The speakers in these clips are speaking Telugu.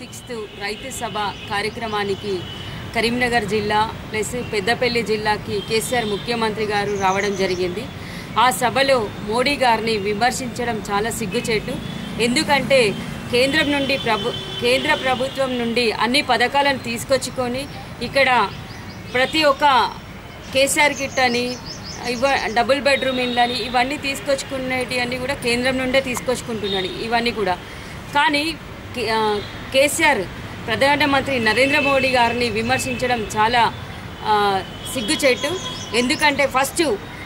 సిక్స్త్ రైతు సభ కార్యక్రమానికి కరీంనగర్ జిల్లా ప్లస్ పెద్దపల్లి జిల్లాకి కేసీఆర్ ముఖ్యమంత్రి గారు రావడం జరిగింది. ఆ సభలో మోడీ గారిని విమర్శించడం చాలా సిగ్గుచేటు. ఎందుకంటే కేంద్రం నుండి ప్రభు కేంద్ర ప్రభుత్వం నుండి అన్ని పథకాలను తీసుకొచ్చుకొని ఇక్కడ ప్రతి ఒక్క కేసీఆర్ కిట్ అని ఇవ డబుల్ బెడ్రూమ్ ఇండ్లని ఇవన్నీ తీసుకొచ్చుకునేటివన్నీ కూడా కేంద్రం నుండే తీసుకొచ్చుకుంటున్నాడు ఇవన్నీ కూడా. కానీ కేసీఆర్ ప్రధానమంత్రి నరేంద్ర మోడీ గారిని విమర్శించడం చాలా ఆ, సిగ్గుచేటు. ఎందుకంటే ఫస్ట్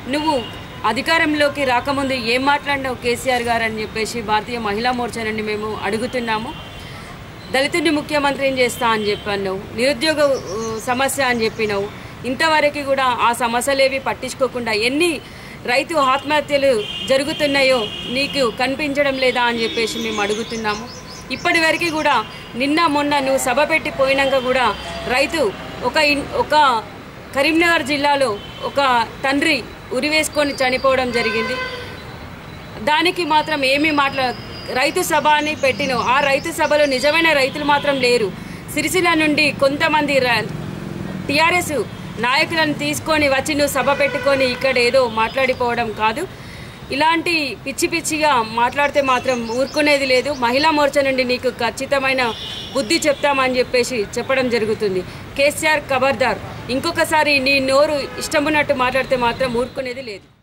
నువ్వు అధికారంలోకి రాకముందు ఏం మాట్లాడినావు కేసీఆర్ గారు అని చెప్పేసి భారతీయ మహిళా మోర్చా నుండి మేము అడుగుతున్నాము. దళితుడిని ముఖ్యమంత్రి ఏం చేస్తా అని చెప్పాను నిరుద్యోగ సమస్య అని చెప్పినావు. ఇంతవరకు కూడా ఆ సమస్యలేవి పట్టించుకోకుండా ఎన్ని రైతు ఆత్మహత్యలు జరుగుతున్నాయో నీకు కనిపించడం లేదా అని చెప్పేసి మేము అడుగుతున్నాము. ఇప్పటి వరకు కూడా నిన్న మొన్న నువ్వు సభ పెట్టి పోయినాక కూడా రైతు ఒక ఇన్- ఒక కరీంనగర్ జిల్లాలో ఒక తండ్రి ఉరివేసుకొని చనిపోవడం జరిగింది. దానికి మాత్రం ఏమీ మాట్లా రైతు సభ అని పెట్టిన ఆ రైతు సభలో నిజమైన రైతులు మాత్రం లేరు. సిరిసిల్ల నుండి కొంతమంది టిఆర్ఎస్ నాయకులను తీసుకొని వచ్చి నువ్వు సభ పెట్టుకొని ఇక్కడ ఏదో మాట్లాడిపోవడం కాదు. ఇలాంటి పిచ్చి పిచ్చిగా మాట్లాడితే మాత్రం ఊరుకునేది లేదు. మహిళా మోర్చా నుండి నీకు ఖచ్చితమైన బుద్ధి చెప్తామని చెప్పేసి చెప్పడం జరుగుతుంది. కేసీఆర్ ఖబర్దార్ ఇంకొకసారి నీ నోరు ఇష్టమున్నట్టు మాట్లాడితే మాత్రం ఊరుకునేది లేదు.